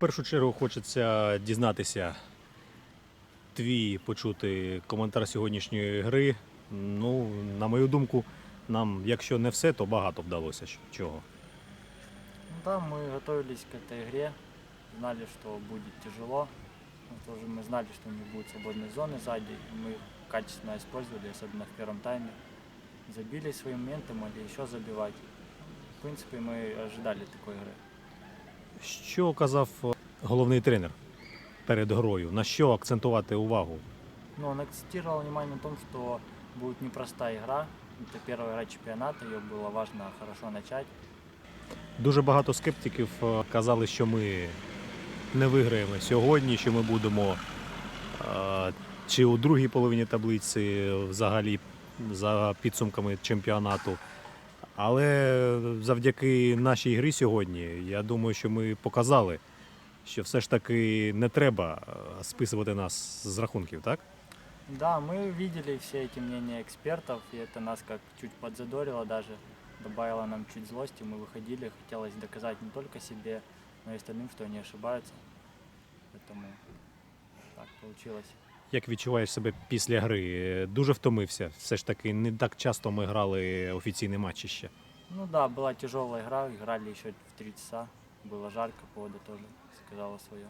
першу чергу хочеться дізнатися твій почути коментар сьогоднішньої гри. Ну, на мою думку, нам, якщо не все, то багато вдалося. Щ- Чого? Ну да, мы готовились к этой игре, знали, что будет тяжело. Но тоже мы знали, что не будет свободной зоны сзади. и Мы их качественно использовали, особенно в первом тайме. Забили свои моменты, могли еще забивать. В принципе, мы ожидали такой игры. Що казав е, головний тренер перед грою? На що акцентувати увагу? Но он акцентировал внимание на том, что будет непростая игра. Это первая игра чемпионата, ее было важно хорошо начать. Дуже багато скептиків е, казали, що ми не виграємо сьогодні, що ми будемо е, чи у другій половині таблиці взагалі за підсумками чемпіонату. Але завдяки нашій грі сьогодні, я думаю, що ми показали, що все ж таки не треба е, списувати нас з рахунків, так? Да, мы видели все эти мнения экспертов, и это нас как чуть подзадорило даже, добавило нам чуть злости. Мы выходили, хотелось доказать не только себе, но и остальным, что они ошибаются. Поэтому так получилось. Як відчуваєш себе після гри? Дуже втомився. Все ж таки не так часто ми грали офіційні матчі ще. Ну да, була тяжова гра. Грали ще в три часа, Було жарко, погода теж сказала свое.